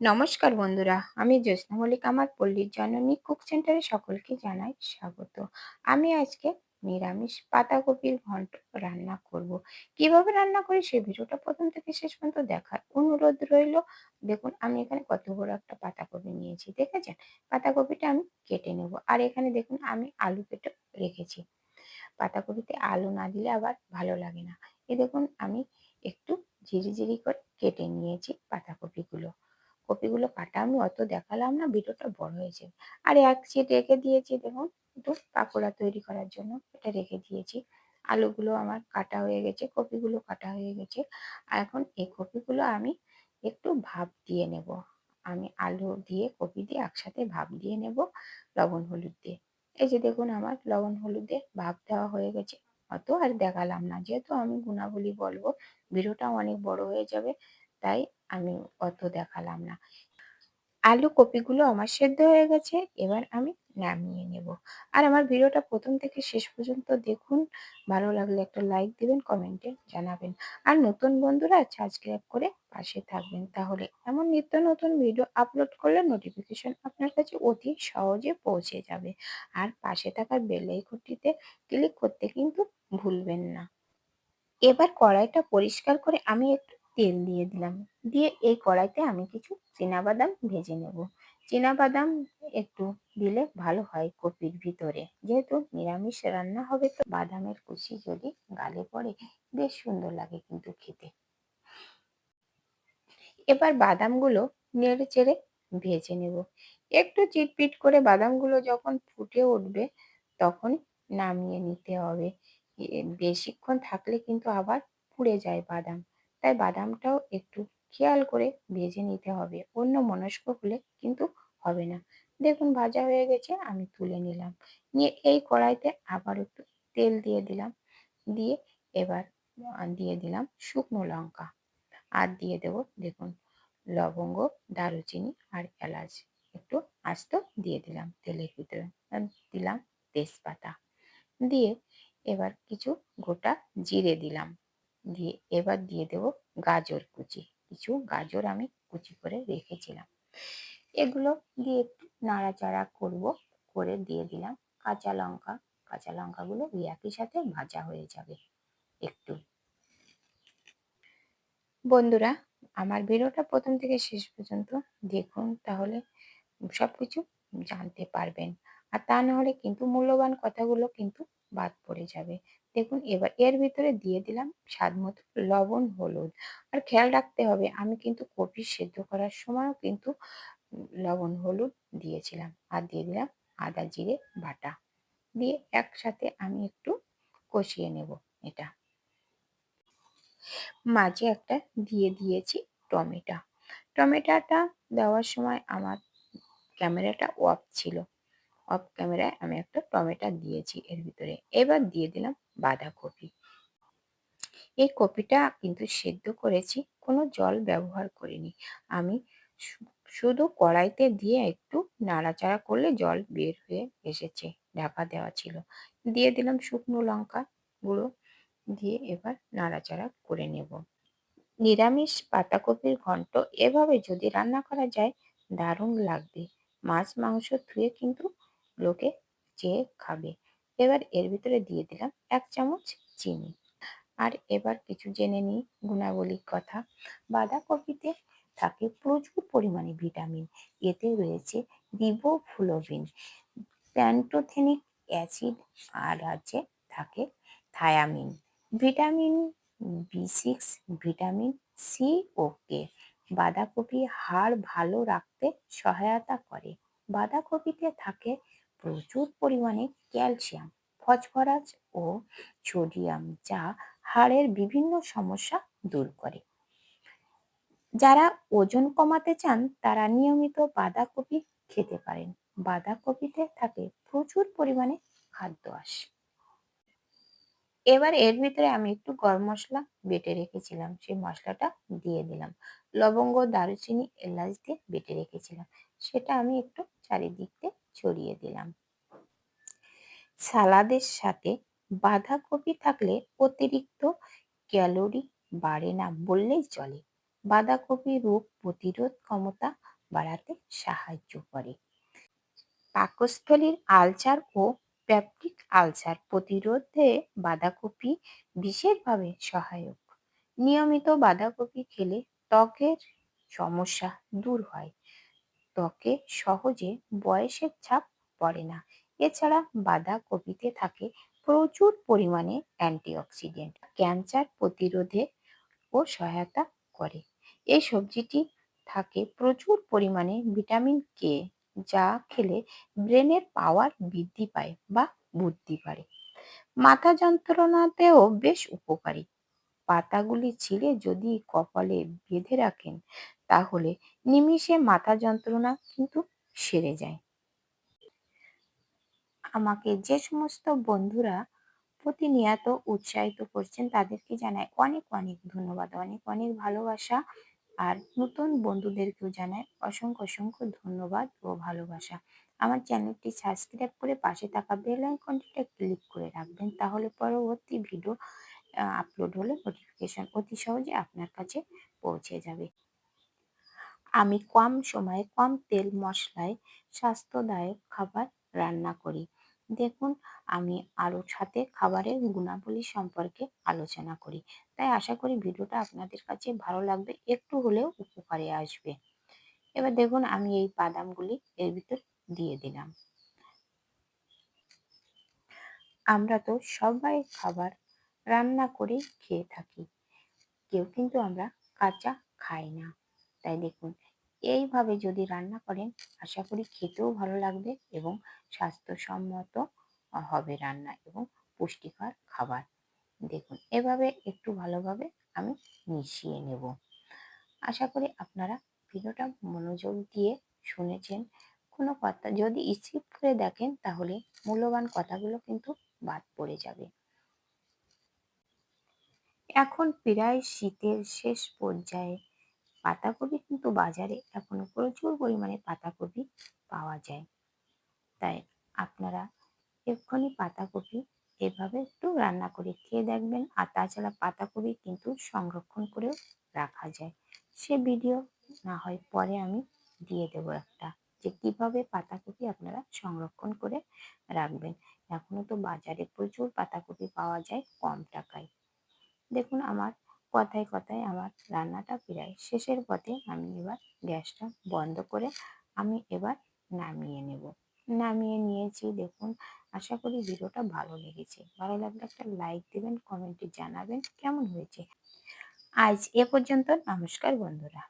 নমস্কার বন্ধুরা, আমি জ্যোৎস্না মল্লিক, আমার পল্লীর জননী কুক সেন্টারে সকলকে জানাই স্বাগত। আমি আজকে নিরামিষ পাতাকপির ঘন্ট রান্না করব। কীভাবে রান্না করি সেই ভিডিওটা প্রথম থেকে শেষ পর্যন্ত দেখার অনুরোধ রইল। দেখুন, আমি এখানে কত বড় একটা পাতাকপি নিয়েছি, দেখেছেন? পাতাকপিটা আমি কেটে নেব। আর এখানে দেখুন, আমি আলু কেটে রেখেছি। পাতাকপিতে আলু না দিলে আবার ভালো লাগে না। এ দেখুন, আমি একটু ঝিরি ঝিরি করে কেটে নিয়েছি পাতাকপিগুলো কপিগুলো কাটা আমি অত দেখালাম না, ভিডিওটা বড় হয়েছে আর এক সিট রেখে দিয়েছি দেখুন একটু পাকোড়া তৈরি করার জন্য এটা রেখে দিয়েছি। আলুগুলো আমার কাটা হয়ে গেছে, কপিগুলো কাটা হয়ে গেছে। আর এখন এই কপিগুলো আমি একটু ভাপ দিয়ে নেব। আমি আলু দিয়ে, কপি দিয়ে একসাথে ভাপ দিয়ে নেব লবণ, হলুদ দিয়ে। এই যে দেখুন আমার লবণ, হলুদ দিয়ে ভাপ দেওয়া হয়ে গেছে। অত আর দেখালাম না, যেহেতু আমি গুণাবলী বলব, ভিডিওটা অনেক বড় হয়ে যাবে। তাই আমি অত দেখালাম না। আলু কপিগুলো আমার সেদ্ধ হয়ে গেছে, এবার আমি নামিয়ে নেব। আর আমার ভিডিওটা প্রথম থেকে শেষ পর্যন্ত দেখুন। ভালো লাগলে একটা লাইক দিবেন কমেন্টে জানাবেন। আর নতুন বন্ধুরা সাবস্ক্রাইব করে পাশে থাকবেন। তাহলে এমন নিত্য নতুন ভিডিও আপলোড করলে নোটিফিকেশন আপনার কাছে অতি সহজে পৌঁছে যাবে। আর পাশে থাকা বেল আইকনটিতে ক্লিক করতে কিন্তু ভুলবেন না। এবার কড়াইটা পরিষ্কার করে আমি একটু তেল দিয়ে দিলাম। দিয়ে এই কড়াইতে আমি কিছু বাদাম ভেজে নেব। বাদাম একটু দিলে ভালো হয় কপির ভিতরে। যেহেতু নিরামিষ রান্না হবে তো বাদামের কুচি যদি গালে পড়ে, বেশ সুন্দর লাগে কিন্তু খেতে। এবার বাদামগুলো নেড়ে চেড়ে ভেজে নেব। একটু চিটপিট করে বাদামগুলো যখন ফুটে উঠবে, তখন নামিয়ে নিতে হবে। বেশিক্ষণ থাকলে কিন্তু আবার পুড়ে যায় বাদাম। তাই বাদামটাও একটু খেয়াল করে ভেজে নিতে হবে। অন্য মনস্ক হলে কিন্তু হবে না। দেখুন, ভাজা হয়ে গেছে, আমি তুলে নিলাম। নিয়ে এই কড়াইতে আবার একটু তেল দিয়ে দিলাম। দিয়ে এবার দিয়ে দিলাম শুকনো লঙ্কা। আর দিয়ে দেব, দেখুন, লবঙ্গ, দারুচিনি আর এলাচ। একটু আস্ত দিয়ে দিলাম তেলের ভিতরে। দিলাম তেজপাতা। দিয়ে এবার কিছু গোটা জিরে দিলাম। দিয়ে, এবার দিয়ে দেব গাজর কুচি। কিছু গাজর আমি কুচি করে রেখেছিলাম। এগুলো দিয়ে একটু নাড়াচাড়া করব, করে দিয়ে দিলাম। কাঁচা লঙ্কা, কাঁচা লঙ্কাগুলো একই সাথে ভাজা হয়ে যাবে একটু। বন্ধুরা, আমার ভিডিওটা প্রথম থেকে শেষ পর্যন্ত দেখুন, তাহলে সব কিছু জানতে পারবেন। আর তা নাহলে কিন্তু মূল্যবান কথাগুলো কিন্তু বাদ পড়ে যাবে। দেখুন, এবার এর ভিতরে দিয়ে দিলাম স্বাদ মতো লবণ, হলুদ। আর খেয়াল রাখতে হবে, আমি কিন্তু কপি সেদ্ধ করার সময়ও কিন্তু লবণ, হলুদ দিয়েছিলাম। আর দিয়ে দিলাম আদা, জিরে, বাটা। দিয়ে একসাথে আমি একটু কষিয়ে নেব এটা। মাঝে একটা দিয়ে দিয়েছি টমেটো। টমেটোটা দেওয়ার সময় আমার ক্যামেরাটা অফ ছিল। অফ ক্যামেরায় আমি একটা টমেটো দিয়েছি এর ভিতরে। এবার দিয়ে দিলাম বাঁধাকপি। এই কপিটা কিন্তু সেদ্ধ করেছি, কোনো জল ব্যবহার করিনি। আমি শুধু কড়াইতে দিয়ে একটু নাড়াচাড়া করলে জল বের হয়ে এসেছে, ঢাকা দেওয়া ছিল। দিয়ে দিলাম শুকনো লঙ্কা গুঁড়ো দিয়ে এবার নাড়াচাড়া করে নেব। নিরামিষ পাতাকপির ঘন্ট এভাবে যদি রান্না করা যায়, দারুণ লাগবে। মাছ মাংস ধুয়ে কিন্তু লোকে চেয়ে খাবে। এবার এর ভিতরে দিয়ে দিলাম এক চামচ চিনি। আর এবার কিছু জেনে নিই গুণাবলীর কথা। বাঁধাকপিতে থাকে প্রচুর পরিমাণে ভিটামিন। এতে রয়েছে রিবোফ্লোভিন প্যান্টোথেনিক অ্যাসিড, আর আছে থাকে thiamine. Vitamin B six, vitamin C ও কে। বাঁধাকপি হাড় ভালো রাখতে সহায়তা করে। বাঁধাকপিতে থাকে প্রচুর পরিমাণে ক্যালসিয়াম, ফসফরাস ও সোডিয়াম যা হাড়ের বিভিন্ন সমস্যা দূর করে। যারা ওজন কমাতে চান, তারা নিয়মিত বাঁধাকপি খেতে পারেন। বাঁধাকপিতে থাকে প্রচুর পরিমাণে খাদ্য আস এবার এর ভিতরে আমি একটু গরম মশলা বেটে রেখেছিলাম, সেই মশলাটা দিয়ে দিলাম। লবঙ্গ, দারুচিনি, এলাচ দিয়ে বেটে রেখেছিলাম। সেটা আমি একটু চারিদিক দিয়ে ছড়িয়ে দিলাম। সালাদের সাথে বাঁধাকপি থাকলে অতিরিক্ত ক্যালোরি বাড়ে না বললেই চলে। বাঁধাকপি রোগ প্রতিরোধ ক্ষমতা বাড়াতে সাহায্য করে। পাকস্থলীর আলসার ও পেপটিক আলসার প্রতিরোধে বাঁধাকপি বিশেষভাবে সহায়ক। নিয়মিত বাঁধাকপি খেলে ত্বকের সমস্যা দূর হয়। ত্বকে সহজে বয়সের ছাপ পড়ে না। এছাড়া বাঁধাকপিতে থাকে প্রচুর পরিমাণে অ্যান্টিঅক্সিডেন্ট, ক্যান্সার প্রতিরোধে ও সহায়তা করে। এই সবজিটি থাকে প্রচুর পরিমাণে ভিটামিন কে যা খেলে ব্রেনের পাওয়ার বৃদ্ধি পায় বা বুদ্ধি বাড়ে। মাথা যন্ত্রণাতেও বেশ উপকারী। পাতাগুলি ছিঁড়ে যদি কপালে বেঁধে রাখেন তাহলে নিমিষে মাথা যন্ত্রণা কিন্তু সেরে যায়। আমাকে যে সমস্ত বন্ধুরা প্রতিনিয়ত উৎসাহিত করছেন তাদেরকে জানাই অনেক অনেক ধন্যবাদ, অনেক অনেক ভালোবাসা। আর নতুন বন্ধুদেরকেও জানাই অসংখ্য অসংখ্য ধন্যবাদ ও ভালোবাসা। আমার চ্যানেলটি সাবস্ক্রাইব করে পাশে থাকা বেল আইকনটিতে ক্লিক করে রাখবেন, তাহলে পরবর্তী ভিডিও আপলোড হলে নোটিফিকেশন অতি সহজে আপনার কাছে পৌঁছে যাবে। আমি কম সময়ে কম তেল মশলায় স্বাস্থ্যদায়ক খাবার রান্না করি। দেখুন, আমি আরও সাথে খাবারের গুণাবলী সম্পর্কে আলোচনা করি। তাই আশা করি ভিডিওটা আপনাদের কাছে ভালো লাগবে, একটু হলেও উপকারে আসবে। এবার দেখুন, আমি এই বাদামগুলি এর ভিতর দিয়ে দিলাম। আমরা তো সবাই খাবার রান্না করে খেয়ে থাকি। কেউ কিন্তু আমরা কাঁচা খাই না। তাই দেখুন, এইভাবে যদি রান্না করেন, আশা করি খেতেও ভালো লাগবে এবং স্বাস্থ্যসম্মত হবে রান্না এবং পুষ্টিকর খাবার। দেখুন, এভাবে একটু ভালোভাবে আমি মিশিয়ে নেব। আশা করি আপনারা ভিডিওটা মনোযোগ দিয়ে শুনেছেন। কোনো কথা, যদি স্কিপ করে দেখেন, তাহলে মূল্যবান কথাগুলো কিন্তু বাদ পড়ে যাবে। এখন প্রায় শীতের শেষ পর্যায়ে পাতাকপি কিন্তু বাজারে এখন প্রচুর পরিমাণে পাতাকপি পাওয়া যায়। তাই আপনারা এক্ষুনি পাতাকপি এভাবে একটু রান্না করে খেয়ে দেখবেন আর তাছাড়া পাতাকপি কিন্তু সংরক্ষণ করেও রাখা যায়। সে ভিডিও না হয় পরে আমি দিয়ে দেব একটা যে কীভাবে পাতাকপি আপনারা সংরক্ষণ করে রাখবেন। এখনও তো বাজারে প্রচুর পাতাকপি পাওয়া যায় কম টাকায়। দেখুন আমার কথায় কথায় আমার রান্নাটা প্রায় শেষের পথে আমি এবার গ্যাসটা বন্ধ করে আমি এবার নামিয়ে নেব। নামিয়ে নিয়েছি, দেখুন, আশা করি ভিডিওটা ভালো লেগেছে। ভালো লাগলে একটা লাইক দেবেন কমেন্টে জানাবেন কেমন হয়েছে। আজ এ পর্যন্ত, নমস্কার বন্ধুরা।